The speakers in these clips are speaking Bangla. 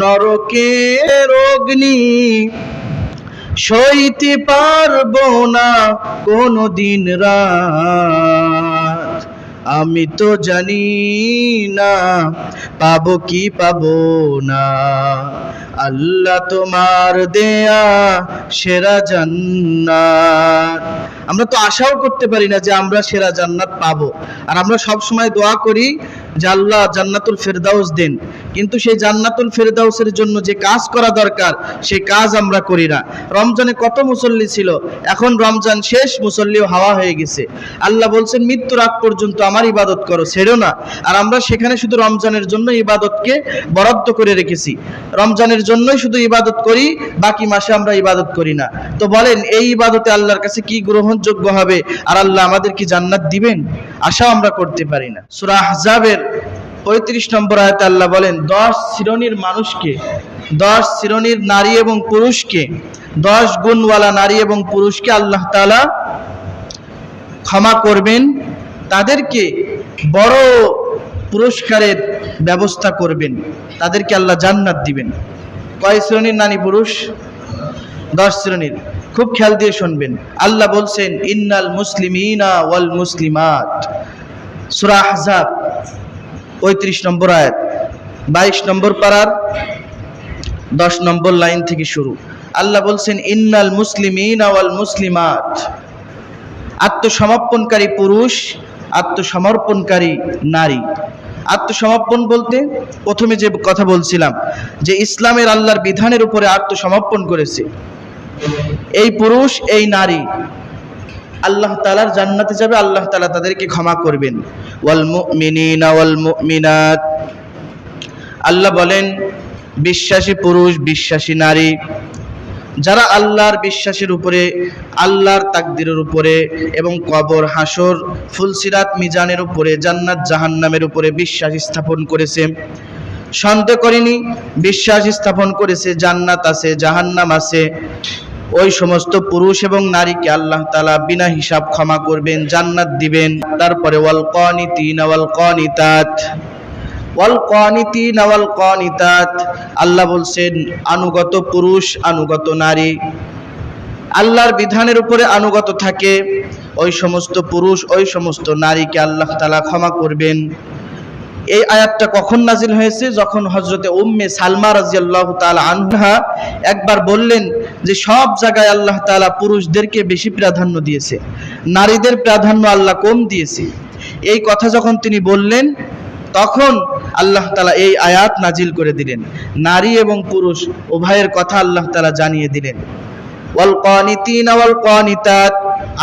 নরকের অগ্নি, সইতে পারব না কোনো দিন রাত। আমি তো জানি না, পাবো কি পাবো না। আল্লাহ তোমার দেয়া সেরা জান্নাত। আমরা তো আশাও করতে পারি না যে আমরা সেরা জান্নাত পাবো। আর আমরা সব সময় দোয়া করি আল্লাহ জান্নাতুল ফেরদাউস দেন। কিন্তু সেই জান্নাতুল ফেরদাউসের জন্য যে কাজ করা দরকার সেই কাজ আমরা করি না। রমজানে কত মুসল্লি ছিল? এখন রমজান শেষ, মুসল্লিও হাওয়া হয়ে গেছে। আল্লাহ বলছেন, মৃত্যুর আগ পর্যন্ত আমার ইবাদত করো, ছেড়ো না। আর আমরা সেখানে শুধু রমজানের জন্য ইবাদতকে বরাদ্দ করে রেখেছি। রমজানের জন্যই শুধু ইবাদত করি, বাকি মাসে আমরা ইবাদত করি না। তো বলেন, এই ইবাদতে আল্লাহর কাছে কি গ্রহণযোগ্য হবে? আর আল্লাহ আমাদের কি জান্নাত দিবেন? আশাও আমরা করতে পারি না। সূরা আহজাবের পঁয়ত্রিশ নম্বর আয়াতে আল্লাহ বলেন, দশ শ্রেণির মানুষকে, দশ শ্রেণির নারী এবং পুরুষকে, দশ গুণওয়ালা নারী এবং পুরুষকে আল্লাহ তাআলা ক্ষমা করবেন, তাদেরকে বড় পুরস্কারের ব্যবস্থা করবেন, তাদেরকে আল্লাহ জান্নাত দিবেন। কয় শ্রেণির নারী পুরুষ? দশ শ্রেণির। খুব খেয়াল দিয়ে শুনবেন। আল্লাহ বলছেন, ইন্নাল মুসলিমিনা ওয়াল মুসলিমাত। সূরা আহজাব। পঁয়ত্রিশ নম্বর আয়াত, বাইশ নম্বর পাড়ার দশ নম্বর লাইন থেকে শুরু। আল্লাহ বলছেন, ইন্নাল মুসলিমিনা ওয়াল মুসলিমাত। আত্মসমর্পণকারী পুরুষ, আত্মসমর্পণকারী নারী। আত্মসমর্পণ বলতে, প্রথমে যে কথা বলছিলাম, যে ইসলামের আল্লাহর বিধানের উপরে আত্মসমর্পণ করেছে। এই পুরুষ, এই নারী আল্লাহ তালার জান্নাতে যাবে, আল্লাহ তালা তাদেরকে ক্ষমা করবেন। ওয়াল মুমিনিনা ওয়াল মুমিনাত। আল্লাহ বলেন, বিশ্বাসী পুরুষ, বিশ্বাসী নারী, যারা আল্লাহর বিশ্বাসের উপরে, আল্লাহর তাকদিরের উপরে এবং কবর, হাসর, ফুলসিরাত মিজানের উপরে, জান্নাত জাহান্নামের উপরে বিশ্বাস স্থাপন করেছে। সন্দেহ করেনি, বিশ্বাস স্থাপন করেছে, জান্নাত আছে, জাহান্নাম আছে। ওই সমস্ত পুরুষ এবং নারীকে আল্লাহ তালা বিনা হিসাব ক্ষমা করবেন, জান্নাত দিবেন। তারপরে ওয়াল ওয়াল কনিতাত ওয়াল ওয়াল কনিতাত আল্লাহ বলছেন, আনুগত পুরুষ, আনুগত নারী। আল্লাহর বিধানের উপরে আনুগত থাকে। ওই সমস্ত পুরুষ, ওই সমস্ত নারীকে আল্লাহ তালা ক্ষমা করবেন। এই আয়াতটা কখন নাজিল হয়েছে? যখন হজরতে উম্মে সালমা রাজিয়াল্লাহ তাআলা আনহা একবার বললেন যে সব জায়গায় আল্লাহ তাআলা পুরুষদেরকে বেশি প্রাধান্য দিয়েছে, নারীদের প্রাধান্য আল্লাহ কম দিয়েছে। এই কথা যখন তিনি বললেন, তখন আল্লাহ তালা এই আয়াত নাজিল করে দিলেন। নারী এবং পুরুষ উভয়ের কথা আল্লাহ তালা জানিয়ে দিলেন।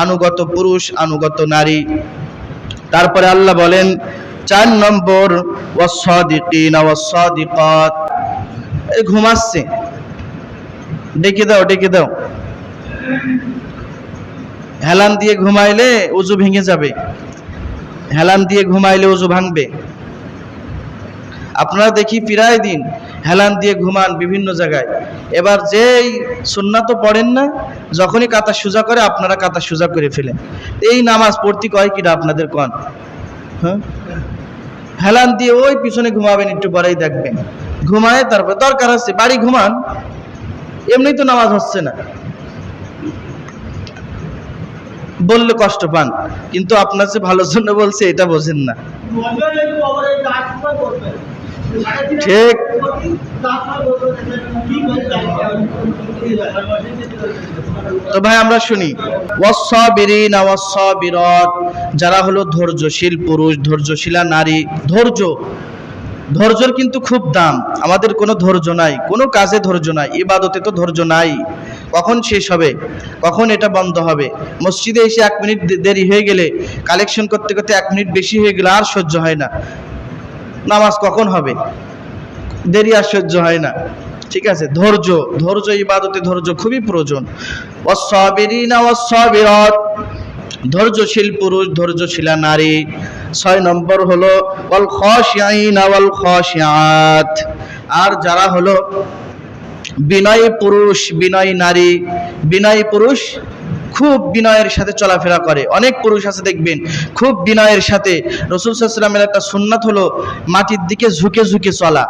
আনুগত পুরুষ, আনুগত নারী। তারপরে আল্লাহ বলেন, চার নম্বর ঘুমাচ্ছে। ডেকে দাও ডেকে দাও। হেলান দিয়ে ঘুমাইলে উজু ভেঙে যাবে। হেলান দিয়ে ঘুমাইলে উজু ভাঙবে। আপনারা দেখি প্রায় দিন হেলান দিয়ে ঘুমান বিভিন্ন জায়গায়। এবার যেই সুন্না তো পড়েন না, যখনই কাতা সোজা করে আপনারা কাতা সোজা করে ফেলেন। এই নামাজ পড়তে কয় কিনা আপনাদের কন? হ্যাঁ? হেলান দিয়ে ওই পিছনে ঘুমাবেন, একটু পরেই দেখবেন। ঘুমায় তারপর দরকার আছে, বাড়ি ঘুমান এমনি তো নামাজ হচ্ছে না বললে কষ্ট পান, কিন্তু আপনার যে ভালোর জন্য বলছে এটা বোঝেন না ঠিক। তো ভাই আমরা শুনি যারা হলো ধৈর্যশীল পুরুষ, ধৈর্যশীলা নারী, ধৈর্য ধৈর্যর কিন্তু খুব দাম। আমাদের কোনো ধৈর্য নাই। কোনো কাজে ধৈর্য নাই। ইবাদতে তো ধৈর্য নাই। কখন শেষ হবে? কখন এটা বন্ধ হবে? মসজিদে এসে এক মিনিট দেরি হয়ে গেলে কালেকশন করতে করতে এক মিনিট বেশি হয়ে গেলে আর সহ্য হয় না। নামাজ কখন হবে? দেরি আর সহ্য হয় না। ঠিক আছে? ধৈর্য। ধৈর্য ইবাদতে ধৈর্য খুবই প্রয়োজন। ওয়াসসাবিরিনা ওয়াসসাবিরাত। ধৈর্যশীল পুরুষ, ধৈর্যশীলা নারী। ছয় নম্বর হলো খাশিয়াইনা ওয়াল খাশিয়াত। আর যারা হলো, বিনয়ী পুরুষ, বিনয়ী নারী। বিনয় পুরুষ খুব বিনয়ের সাথে চলাফেরা করে। অনেক পুরুষ আছে দেখবেন, খুব বিনয়ের সাথে। রসুল সাল্লামের একটা সুন্নাত হলো, মাটির দিকে ঝুঁকে ঝুঁকে চলা।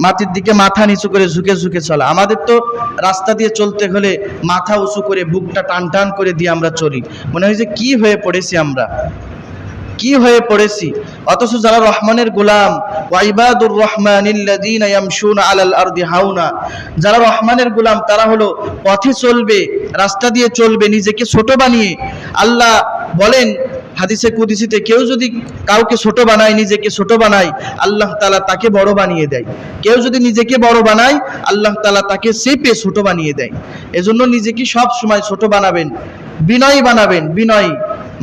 মাটির দিকে মাথা নিচু করে ঝুঁকে ঝুঁকে চলা। আমাদের তো রাস্তা দিয়ে চলতে হলে মাথা উঁচু করে বুকটা টান টান করে দিয়ে আমরা চলি। মনে হয় যে কি হয়ে পড়েছি আমরা? কি হয়ে পড়েছি? অথচ যারা রহমানের গোলাম ওয়াইবাদুর আরদি হাউনা যারা রহমানের গোলাম, তারা হলো পথে চলবে, রাস্তা দিয়ে চলবে, নিজেকে ছোট বানিয়ে। আল্লাহ বলেন হাদিসে কুদিসিতে কেউ যদি কাউকে ছোট বানায়, নিজেকে ছোট বানায়, আল্লাহ তালা তাকে বড় বানিয়ে দেয়। কেউ যদি নিজেকে বড় বানায়, আল্লাহ তালা তাকে চেপে ছোট বানিয়ে দেয়। এজন্য নিজেকে সব সময় ছোট বানাবেন, বিনয়ী বানাবেন, বিনয়ী।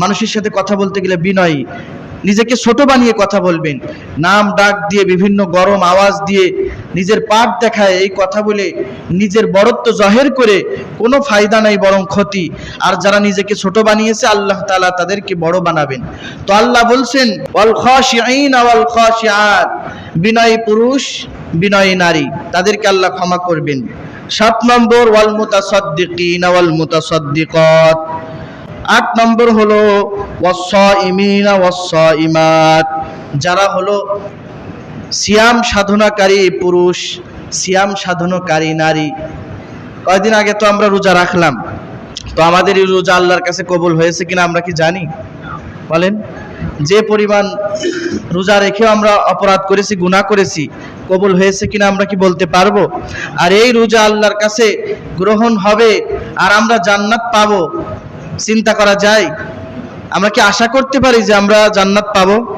মানুষের সাথে কথা বলতে গেলে বিনয়ী। নিজেকে ছোট বানিয়ে কথা বলবেন। নাম ডাক দিয়ে বিভিন্ন গরম আওয়াজ দিয়ে নিজের পাঠ দেখায় এই কথা বলে নিজের বড়ত্ব জাহের করে কোনো ফায়দা নাই বরং ক্ষতি। আর যারা নিজেকে ছোট বানিয়েছে, আল্লাহ তালা তাদেরকে বড় বানাবেন। তো আল্লাহ বলছেন বিনয়ী পুরুষ, বিনয়ী নারী, তাদেরকে আল্লাহ ক্ষমা করবেন। সাত নম্বর, ওয়াল মুতাসাদ্দিকিন ওয়াল মুতাসাদ্দিকাত। আট নম্বর হলো ওয়াসসাইমিনা ওয়াসসাইমাত যারা হলো সিয়াম সাধনাকারী পুরুষ, সিয়াম সাধনাকারী নারী। কয়দিন আগে তো আমরা রোজা রাখলাম। তো আমাদের এই রোজা আল্লাহর কাছে কবুল হয়েছে কিনা আমরা কি জানি? বলেন। যে পরিমাণ রোজা রেখেও আমরা অপরাধ করেছি, গুনাহ করেছি, কবুল হয়েছে কিনা আমরা কি বলতে পারব? আর এই রোজা আল্লাহর কাছে গ্রহণ হবে আর আমরা জান্নাত পাবো, চিন্তা করা যায়? আমরা কি আশা করতে পারি যে আমরা জান্নাত পাবো?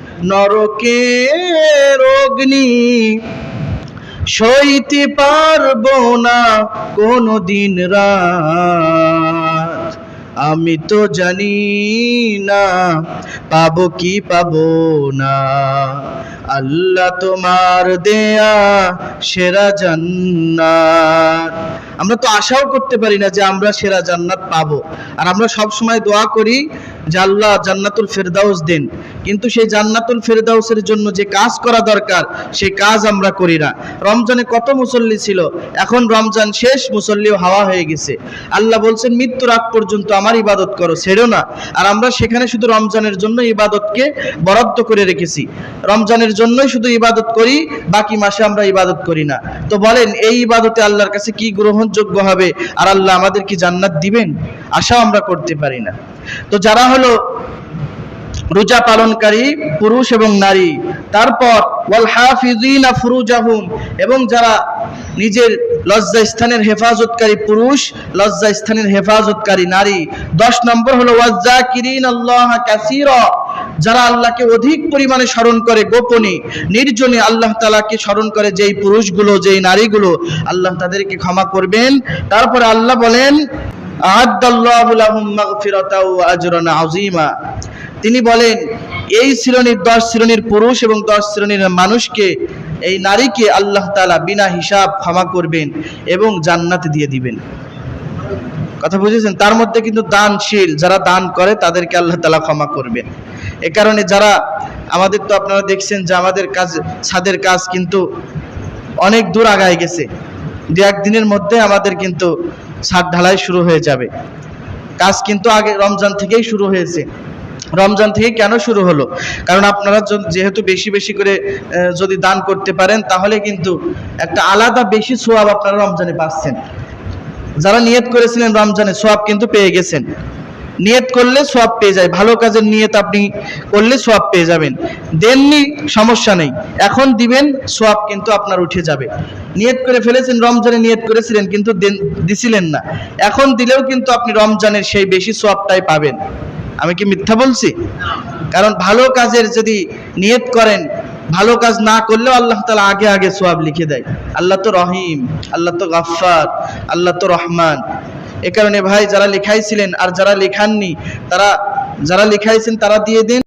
নরকের অগ্নি সইতে পারব না কোনো দিন রাত। আমি তো জানি না, পাবো কি পাবো না। আল্লাহ তোমার দেয়া সেরা জান্নাত। আমরা তো আশাও করতে পারি না যে আমরা সেরা জান্নাত পাবো। আর আমরা সব সময় দোয়া করি যে আল্লাহ জান্নাতুল ফেরদাউস দেন। কিন্তু সেই জান্নাতুল ফেরদাউসের জন্য যে কাজ করা দরকার সেই কাজ আমরা করি না। রমজানে কত মুসল্লি ছিল, এখন রমজান শেষ, মুসল্লিও হাওয়া হয়ে গেছে। আল্লাহ বলছেন, মৃত্যুর আগ পর্যন্ত আমার ইবাদত করো, ছেড়ো না। আর আমরা সেখানে শুধু রমজানের জন্য ইবাদতকে বরাদ্দ করে রেখেছি। রমজানের জন্যই শুধু ইবাদত করি, বাকি মাসে আমরা ইবাদত করি না। তো বলেন, এই ইবাদতে আল্লাহর কাছে কি গ্রহণযোগ্য হবে? আর আল্লাহ আমাদের কি জান্নাত দিবেন? আশা আমরা করতে পারি না। তো যারা হলো রোজা পালনকারী, পুরুষ এবং নারী, তারপর এবং যারা নিজের লজ্জা স্থানের হেফাজতকারী পুরুষ, লজ্জা স্থানের হেফাজতকারী নারী, দশ নম্বর হলো যারা আল্লাহকে অধিক পরিমাণে স্মরণ করে গোপনে, নির্জনে আল্লাহ তালাকে স্মরণ করে যেই পুরুষগুলো, যেই নারীগুলো, আল্লাহ তাদেরকে ক্ষমা করবেন। তারপরে আল্লাহ বলেন তিনি বলেন, এই শ্রেণির দশ শ্রেণির পুরুষ এবং দশ শ্রেণির মানুষকে, এই নারীকে আল্লাহ তালা বিনা হিসাব ক্ষমা করবেন এবং জান্নাত দিয়ে দিবেন। কথা বুঝেছেন? তার মধ্যে কিন্তু দানশীল, যারা দান করে তাদেরকে আল্লাহ তালা ক্ষমা করবেন এ কারণে যারা, আমাদের তো আপনারা দেখছেন যে আমাদের কাজ, ছাদের কাজ কিন্তু অনেক দূর আগায় গেছে। দু একদিনের মধ্যে আমাদের কিন্তু ছাদ ঢালাই শুরু হয়ে যাবে। কাজ কিন্তু আগে রমজান থেকেই শুরু হয়েছে। রমজান থেকে কেন শুরু হলো? কারণ আপনারা যেহেতু বেশি বেশি করে যদি দান করতে পারেন, তাহলে কিন্তু একটা আলাদা বেশি সোয়াব আপনারা রমজানে পাচ্ছেন। যারা নিয়ত করেছিলেন রমজানে সোয়াব কিন্তু পেয়ে গেছেন। নিয়ত করলে সোয়াব পেয়ে যায়, ভালো কাজের নিয়ত আপনি করলে সোয়াব পেয়ে যাবেন। দেননি, সমস্যা নেই। এখন দিবেন সোয়াব কিন্তু আপনার উঠে যাবে। নিয়ত করে ফেলেছেন, রমজানে নিয়ত করেছিলেন কিন্তু দিছিলেন না। এখন দিলেও কিন্তু আপনি রমজানের সেই বেশি সোয়াবটাই পাবেন। আমি কি মিথ্যা বলছি? কারণ ভালো কাজের যদি নিয়ত করেন ভালো কাজ না করলেও আল্লাহ তালা আগে আগে সোয়াব লিখে দেয়। আল্লাহ তো রহিম, আল্লাহ তো গাফার আল্লাহ তো রহমান। এ কারণে ভাই যারা লেখাইছিলেন আর যারা লেখাননি, তারা, যারা লেখাইছেন তারা দিয়ে দিন।